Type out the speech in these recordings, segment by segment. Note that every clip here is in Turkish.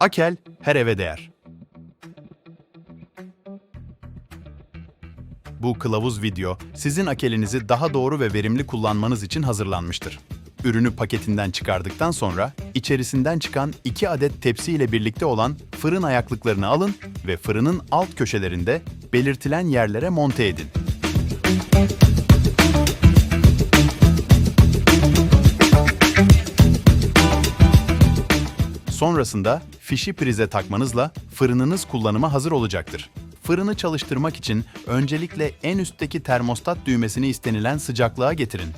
Akel her eve değer. Bu kılavuz video sizin akelinizi daha doğru ve verimli kullanmanız için hazırlanmıştır. Ürünü paketinden çıkardıktan sonra içerisinden çıkan 2 adet tepsi ile birlikte olan fırın ayaklıklarını alın ve fırının alt köşelerinde belirtilen yerlere monte edin. Sonrasında fişi prize takmanızla fırınınız kullanıma hazır olacaktır. Fırını çalıştırmak için öncelikle en üstteki termostat düğmesini istenilen sıcaklığa getirin.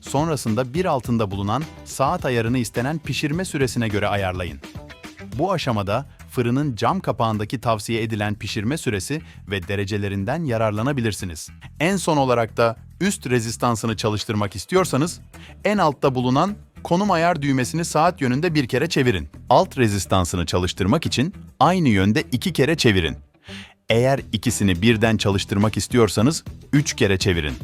Sonrasında bir altında bulunan saat ayarını istenen pişirme süresine göre ayarlayın. Bu aşamada fırının cam kapağındaki tavsiye edilen pişirme süresi ve derecelerinden yararlanabilirsiniz. En son olarak da üst rezistansını çalıştırmak istiyorsanız en altta bulunan konum ayar düğmesini saat yönünde bir kere çevirin. Alt rezistansını çalıştırmak için aynı yönde iki kere çevirin. Eğer ikisini birden çalıştırmak istiyorsanız üç kere çevirin.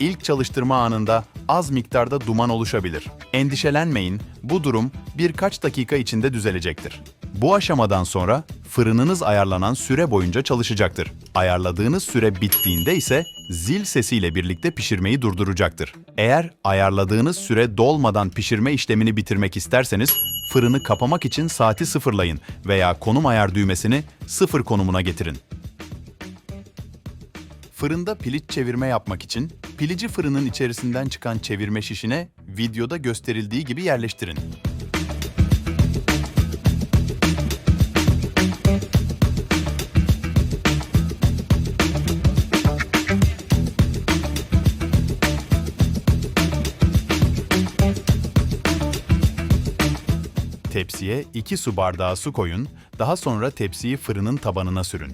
İlk çalıştırma anında az miktarda duman oluşabilir. Endişelenmeyin, bu durum birkaç dakika içinde düzelecektir. Bu aşamadan sonra fırınınız ayarlanan süre boyunca çalışacaktır. Ayarladığınız süre bittiğinde ise zil sesiyle birlikte pişirmeyi durduracaktır. Eğer ayarladığınız süre dolmadan pişirme işlemini bitirmek isterseniz fırını kapamak için saati sıfırlayın veya konum ayar düğmesini sıfır konumuna getirin. Fırında piliç çevirme yapmak için pilici fırının içerisinden çıkan çevirme şişine videoda gösterildiği gibi yerleştirin. Tepsiye 2 su bardağı su koyun, daha sonra tepsiyi fırının tabanına sürün.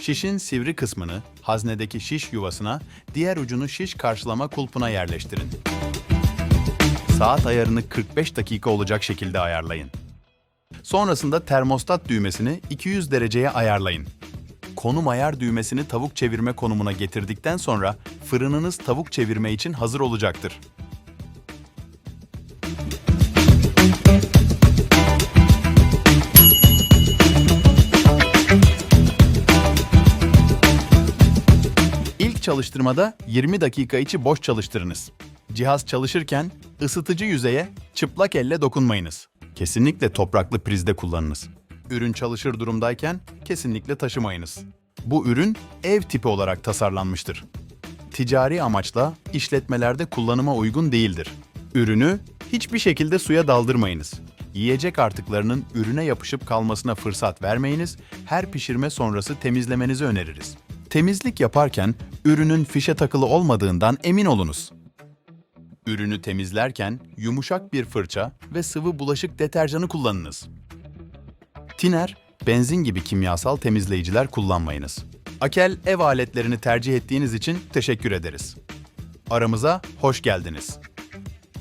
Şişin sivri kısmını haznedeki şiş yuvasına, diğer ucunu şiş karşılama kulpuna yerleştirin. Saat ayarını 45 dakika olacak şekilde ayarlayın. Sonrasında termostat düğmesini 200 dereceye ayarlayın. Konum ayar düğmesini tavuk çevirme konumuna getirdikten sonra fırınınız tavuk çevirme için hazır olacaktır. İlk çalıştırmada 20 dakika içi boş çalıştırınız. Cihaz çalışırken ısıtıcı yüzeye çıplak elle dokunmayınız. Kesinlikle topraklı prizde kullanınız. Ürün çalışır durumdayken kesinlikle taşımayınız. Bu ürün ev tipi olarak tasarlanmıştır. Ticari amaçla işletmelerde kullanıma uygun değildir. Ürünü hiçbir şekilde suya daldırmayınız. Yiyecek artıklarının ürüne yapışıp kalmasına fırsat vermeyiniz, her pişirme sonrası temizlemenizi öneririz. Temizlik yaparken ürünün fişe takılı olmadığından emin olunuz. Ürünü temizlerken yumuşak bir fırça ve sıvı bulaşık deterjanı kullanınız. Tiner, benzin gibi kimyasal temizleyiciler kullanmayınız. Akel ev aletlerini tercih ettiğiniz için teşekkür ederiz. Aramıza hoş geldiniz.